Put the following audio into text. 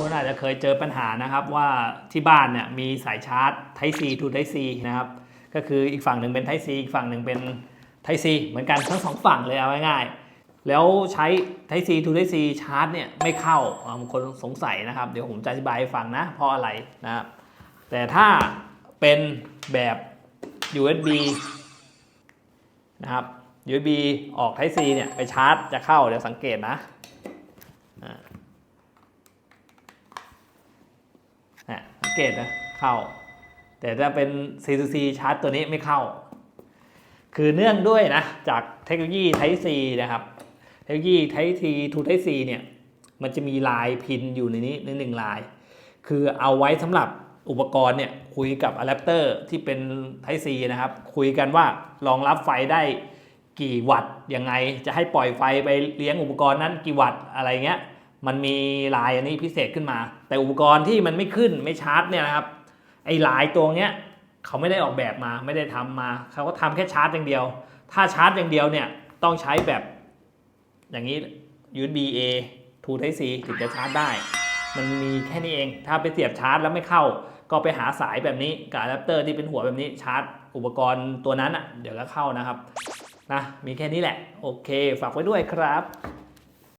คนอาจจะเคยเจอปัญหานะครับว่าที่บ้านเนี่ยมีสายชาร์จ Type C to Type C นะครับ ก็คืออีกฝั่งหนึ่งเป็น Type C อีกฝั่งหนึ่งเป็น Type C เหมือนกันทั้งสองฝั่งเลยเอาง่ายๆแล้วใช้ Type C to Type C ชาร์จเนี่ยไม่เข้าบางคนสงสัยนะครับ เดี๋ยวผมจะอธิบายให้ฟังนะเพราะอะไรนะครับ แต่ถ้าเป็นแบบ USB นะครับ USB ออก Type C เนี่ยไปชาร์จจะเข้าเดี๋ยวสังเกตนะ อ่าอะสังเกตนะ เข้า แต่ถ้าเป็น C to C ชาร์จตัวนี้ไม่เข้า คือเนื่องด้วยนะ จากเทคโนโลยี Type C นะครับ เทคโนโลยี Type C to Type C เนี่ย มันจะมีลายพินอยู่ในนี้ในหนึ่งลาย คือเอาไว้สำหรับอุปกรณ์เนี่ยคุยกับอะแดปเตอร์ที่เป็น Type C นะครับ คุยกันว่ารองรับไฟได้กี่วัตต์ยังไง จะให้ปล่อยไฟไปเลี้ยงอุปกรณ์นั้นกี่วัตต์อะไรเงี้ย มันมีลายอันนี้พิเศษขึ้นมา แต่อุปกรณ์ที่มันไม่ขึ้นไม่ชาร์จเนี่ยนะครับ ไอ้ลายตัวเนี้ยเขาไม่ได้ออกแบบมาไม่ได้ทำมา เขาก็ทำแค่ชาร์จอย่างเดียว ถ้าชาร์จอย่างเดียวเนี่ยต้องใช้แบบอย่างนี้ USB A to Type C ถึงจะชาร์จได้ มันมีแค่นี้เอง ถ้าไปเสียบชาร์จแล้วไม่เข้า ก็ไปหาสายแบบนี้กับอะแดปเตอร์ที่เป็นหัวแบบนี้ชาร์จ อุปกรณ์ตัวนั้นอะเดี๋ยวก็เข้านะครับนะมีแค่นี้แหละ โอเค ฝากไว้ด้วยครับ